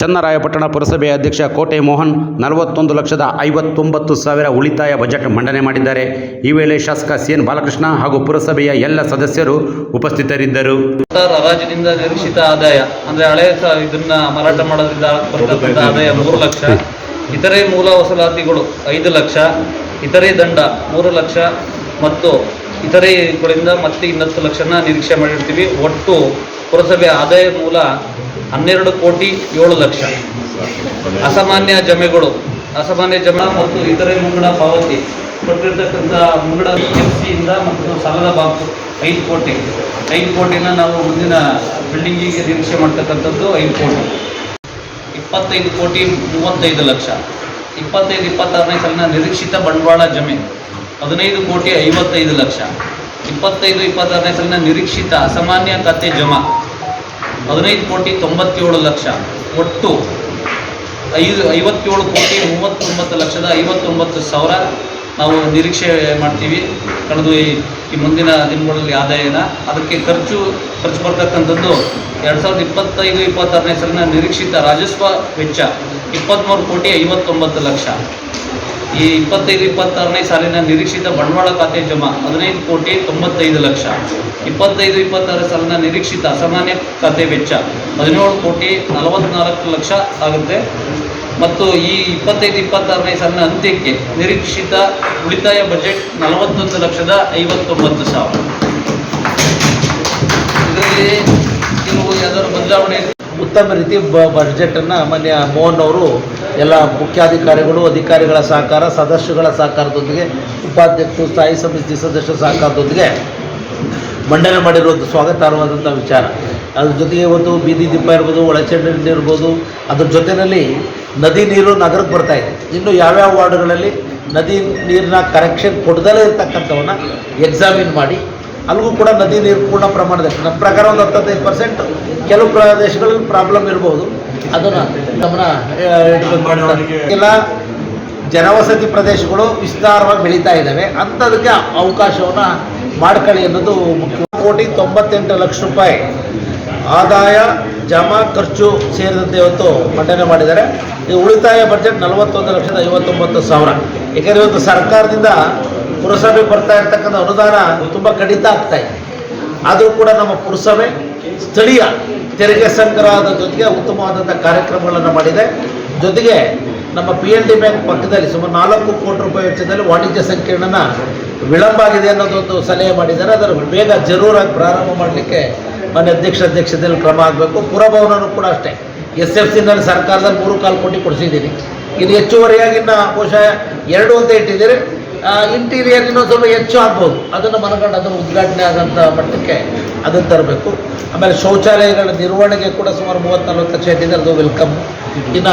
ಚನ್ನರಾಯಪಟ್ಟಣ ಪುರಸಭೆಯ ಅಧ್ಯಕ್ಷ ಕೋಟೆ ಮೋಹನ್ ನಲವತ್ತೊಂದು ಲಕ್ಷದ ಐವತ್ತೊಂಬತ್ತು ಸಾವಿರ ಉಳಿತಾಯ ಬಜೆಟ್ ಮಂಡನೆ ಮಾಡಿದ್ದಾರೆ. ಈ ವೇಳೆ ಶಾಸಕ ಸಿ ಎನ್ ಬಾಲಕೃಷ್ಣ ಹಾಗೂ ಪುರಸಭೆಯ ಎಲ್ಲ ಸದಸ್ಯರು ಉಪಸ್ಥಿತರಿದ್ದರು. ಹರಾಜಿನಿಂದ ನಿರೀಕ್ಷಿತ ಆದಾಯ, ಅಂದ್ರೆ ಹಳೆ ಇದನ್ನ ಮಾರಾಟ ಮಾಡೋದ್ರಿಂದ ಆದಾಯ ಮೂರು ಲಕ್ಷ, ಇತರೆ ಮೂಲ ವಸೂಲಾತಿಗಳು ಐದು ಲಕ್ಷ, ಇತರೆ ದಂಡ ಮೂರು ಲಕ್ಷ ಮತ್ತು ಇತರೆಗಳಿಂದ ಮತ್ತೆ ಇನ್ನತ್ತು ಲಕ್ಷನ ನಿರೀಕ್ಷೆ ಮಾಡಿರ್ತೀವಿ. ಒಟ್ಟು ಪುರಸಭೆ ಆದಾಯ ಮೂಲ ಹನ್ನೆರಡು ಕೋಟಿ ಏಳು ಲಕ್ಷ. ಅಸಾಮಾನ್ಯ ಜಮೆಗಳು, ಅಸಾಮಾನ್ಯ ಜಮೆ ಮತ್ತು ಇತರೆ ಮುಂಗಡ ಪಾವತಿ ಕೊಟ್ಟಿರ್ತಕ್ಕಂಥ ಮುಂಗಡ ಎಫ್ಸಿಯಿಂದ ಮತ್ತು ಸಾಲದ ಬಾಕು ಐದು ಕೋಟಿ. ಐದು ಕೋಟಿನ ನಾವು ಮುಂದಿನ ಬಿಲ್ಡಿಂಗಿಗೆ ನಿರೀಕ್ಷೆ ಮಾಡ್ತಕ್ಕಂಥದ್ದು ಐದು ಕೋಟಿ. ಇಪ್ಪತ್ತೈದು ಕೋಟಿ ಮೂವತ್ತೈದು ಲಕ್ಷ. ಇಪ್ಪತ್ತೈದು, ಇಪ್ಪತ್ತಾರನೇ ಸಾಲಿನ ನಿರೀಕ್ಷಿತ ಬಂಡವಾಳ ಜಮೀನು ಹದಿನೈದು ಕೋಟಿ ಐವತ್ತೈದು ಲಕ್ಷ. ಇಪ್ಪತ್ತೈದು, ಇಪ್ಪತ್ತಾರನೇ ಸಾಲಿನ ನಿರೀಕ್ಷಿತ ಅಸಾಮಾನ್ಯ ಖಾತೆ ಜಮಾ. ಹದಿನೈದು ಕೋಟಿ ತೊಂಬತ್ತೇಳು ಲಕ್ಷ. ಒಟ್ಟು ಐದು, ಐವತ್ತೇಳು ಕೋಟಿ ಮೂವತ್ತೊಂಬತ್ತು ಲಕ್ಷದ ಐವತ್ತೊಂಬತ್ತು ಸಾವಿರ ನಾವು ನಿರೀಕ್ಷೆ ಮಾಡ್ತೀವಿ. ಕಳೆದು ಈ ಮುಂದಿನ ದಿನಗಳಲ್ಲಿ ಆದಾಯನ. ಅದಕ್ಕೆ ಖರ್ಚು ಖರ್ಚು ಬರ್ತಕ್ಕಂಥದ್ದು ಎರಡು ಸಾವಿರದ ಇಪ್ಪತ್ತೈದು, ಇಪ್ಪತ್ತಾರನೇ ಸಾಲಿನ ನಿರೀಕ್ಷಿತ ರಾಜಸ್ವ ವೆಚ್ಚ ಇಪ್ಪತ್ತ್ಮೂರು ಕೋಟಿ ಐವತ್ತೊಂಬತ್ತು ಲಕ್ಷ. ಈ ಇಪ್ಪತ್ತೈದು, ಇಪ್ಪತ್ತಾರನೇ ಸಾಲಿನ ನಿರೀಕ್ಷಿತ ಬಂಡವಾಳ ಖಾತೆ ಜಮಾ ಹದಿನೈದು ಕೋಟಿ ತೊಂಬತ್ತೈದು ಲಕ್ಷ. ಇಪ್ಪತ್ತೈದು ಇಪ್ಪತ್ತಾರು ಸಾಲಿನ ನಿರೀಕ್ಷಿತ ಅಸಾಮಾನ್ಯ ಖಾತೆ ವೆಚ್ಚ ಹದಿನೇಳು ಕೋಟಿ ನಲವತ್ತ್ನಾಲ್ಕು ಲಕ್ಷ ಆಗುತ್ತೆ. ಮತ್ತು ಈ ಇಪ್ಪತ್ತೈದು, ಇಪ್ಪತ್ತಾರನೇ ಸಾಲಿನ ಅಂತ್ಯಕ್ಕೆ ನಿರೀಕ್ಷಿತ ಉಳಿತಾಯ ಬಜೆಟ್ ನಲವತ್ತೊಂದು ಲಕ್ಷದ ಐವತ್ತೊಂಬತ್ತು ಸಾವಿರ. ಇದರಲ್ಲಿ ಕೆಲವು ಯಾವ್ದಾದ್ರು ಬದಲಾವಣೆ ಉತ್ತಮ ರೀತಿ ಬ ಬಜೆಟನ್ನು ಮಾನ್ಯ ಮೋಹನ್ ಅವರು ಎಲ್ಲ ಮುಖ್ಯಾಧಿಕಾರಿಗಳು, ಅಧಿಕಾರಿಗಳ ಸಹಕಾರ ಸದಸ್ಯಗಳ ಸಹಕಾರದೊಂದಿಗೆ, ಉಪಾಧ್ಯಕ್ಷರು, ಸ್ಥಾಯಿ ಸಮಿತಿ ಸದಸ್ಯರ ಸಹಕಾರದೊಂದಿಗೆ ಮಂಡನೆ ಮಾಡಿರುವಂಥ ಸ್ವಾಗತಾರ್ಹವಾದಂಥ ವಿಚಾರ. ಅದ್ರ ಜೊತೆಗೆ ಒಂದು ಬೀದಿ ದೀಪ ಇರ್ಬೋದು, ಒಳಚರಂಡಿ ಇರ್ಬೋದು, ಅದ್ರ ಜೊತೆಯಲ್ಲಿ ನದಿ ನೀರು ನಗರಕ್ಕೆ ಬರ್ತಾ ಇದೆ. ಇನ್ನು ಯಾವ್ಯಾವ ವಾರ್ಡ್ಗಳಲ್ಲಿ ನದಿ ನೀರಿನ ಕರೆಕ್ಷನ್ ಕೊಡದಲೇ ಇರ್ತಕ್ಕಂಥವನ್ನ ಎಕ್ಸಾಮಿನ್ ಮಾಡಿ ಅಲ್ಲಿಗೂ ಕೂಡ ನದಿ ನೀರು ಪೂರ್ಣ ಪ್ರಮಾಣದಲ್ಲಿ. ನಮ್ಮ ಪ್ರಕಾರ ಒಂದು ಹತ್ತೈದು ಪರ್ಸೆಂಟ್ ಕೆಲವು ಪ್ರದೇಶಗಳಲ್ಲಿ ಪ್ರಾಬ್ಲಮ್ ಇರ್ಬೋದು. ಅದನ್ನು ಗಮನ ಇಲ್ಲ ಜನವಸತಿ ಪ್ರದೇಶಗಳು ವಿಸ್ತಾರವಾಗಿ ಬೆಳೀತಾ ಇದ್ದಾವೆ. ಅಂಥದಕ್ಕೆ ಅವಕಾಶವನ್ನು ಮಾಡ್ಕೊಳ್ಳಿ ಅನ್ನೋದು ಮುಖ್ಯ. ಕೋಟಿ ತೊಂಬತ್ತೆಂಟು ಲಕ್ಷ ರೂಪಾಯಿ ಆದಾಯ, ಜಮಾ ಖರ್ಚು ಸೇರಿದಂತೆ ಇವತ್ತು ಮಂಡನೆ ಮಾಡಿದ್ದಾರೆ. ಈ ಉಳಿತಾಯ ಬಜೆಟ್ ನಲವತ್ತೊಂದು ಲಕ್ಷದ ಐವತ್ತೊಂಬತ್ತು ಸಾವಿರ. ಏಕೆಂದರೆ ಇವತ್ತು ಸರ್ಕಾರದಿಂದ ಪುರಸಭೆ ಬರ್ತಾ ಇರ್ತಕ್ಕಂಥ ಅನುದಾನ ತುಂಬ ಕಡಿತ ಆಗ್ತಾ ಇದೆ. ಆದರೂ ಕೂಡ ನಮ್ಮ ಪುರಸಭೆ ಸ್ಥಳೀಯ ತೆರಿಗೆ ಸಂಗ್ರಹದ ಜೊತೆಗೆ ಉತ್ತಮವಾದಂಥ ಕಾರ್ಯಕ್ರಮಗಳನ್ನು ಮಾಡಿದೆ. ಜೊತೆಗೆ ನಮ್ಮ ಪಿ ಎಲ್ ಡಿ ಬ್ಯಾಂಕ್ ಪಕ್ಕದಲ್ಲಿ ಸುಮಾರು ನಾಲ್ಕು ಕೋಟಿ ರೂಪಾಯಿ ವೆಚ್ಚದಲ್ಲಿ ವಾಣಿಜ್ಯ ಸಂಕೀರ್ಣನ ವಿಳಂಬ ಆಗಿದೆ ಅನ್ನೋದೊಂದು ಸಲಹೆ ಮಾಡಿದ್ದಾರೆ. ಅದರ ಬೇಗ ಜರೂರಾಗಿ ಪ್ರಾರಂಭ ಮಾಡಲಿಕ್ಕೆ ಮನೆ ಅಧ್ಯಕ್ಷ ಅಧ್ಯಕ್ಷತೆಯಲ್ಲಿ ಕ್ರಮ ಆಗಬೇಕು. ಪುರಭವನನೂ ಕೂಡ ಅಷ್ಟೇ. ಎಸ್ ಎಫ್ ಸಿನಲ್ಲಿ ಸರ್ಕಾರದಲ್ಲಿ ಮೂರು ಕಾಲು ಕೋಟಿ ಕೊಡಿಸಿದ್ದೀನಿ. ಇದು ಹೆಚ್ಚುವರಿಯಾಗಿ ಬಹುಶಃ ಎರಡು ಅಂತ ಇಟ್ಟಿದ್ದೀರಿ. ಇಂಟೀರಿಯರ್ ಇನ್ನೊಂದು ಸ್ವಲ್ಪ ಹೆಚ್ಚು ಆಗ್ಬೋದು. ಅದನ್ನು ಮನಗಂಡು ಅದನ್ನು ಉದ್ಘಾಟನೆ ಆದಂಥ ಮಟ್ಟಕ್ಕೆ ಅದನ್ನು ತರಬೇಕು. ಆಮೇಲೆ ಶೌಚಾಲಯಗಳ ನಿರ್ವಹಣೆಗೆ ಕೂಡ ಸುಮಾರು ಮೂವತ್ತು ನಲ್ವತ್ತು ಲಕ್ಷ ಇಟ್ಟಿದ್ದಾರೆ. ಅದು ವೆಲ್ಕಮ್ ಇನ್ನು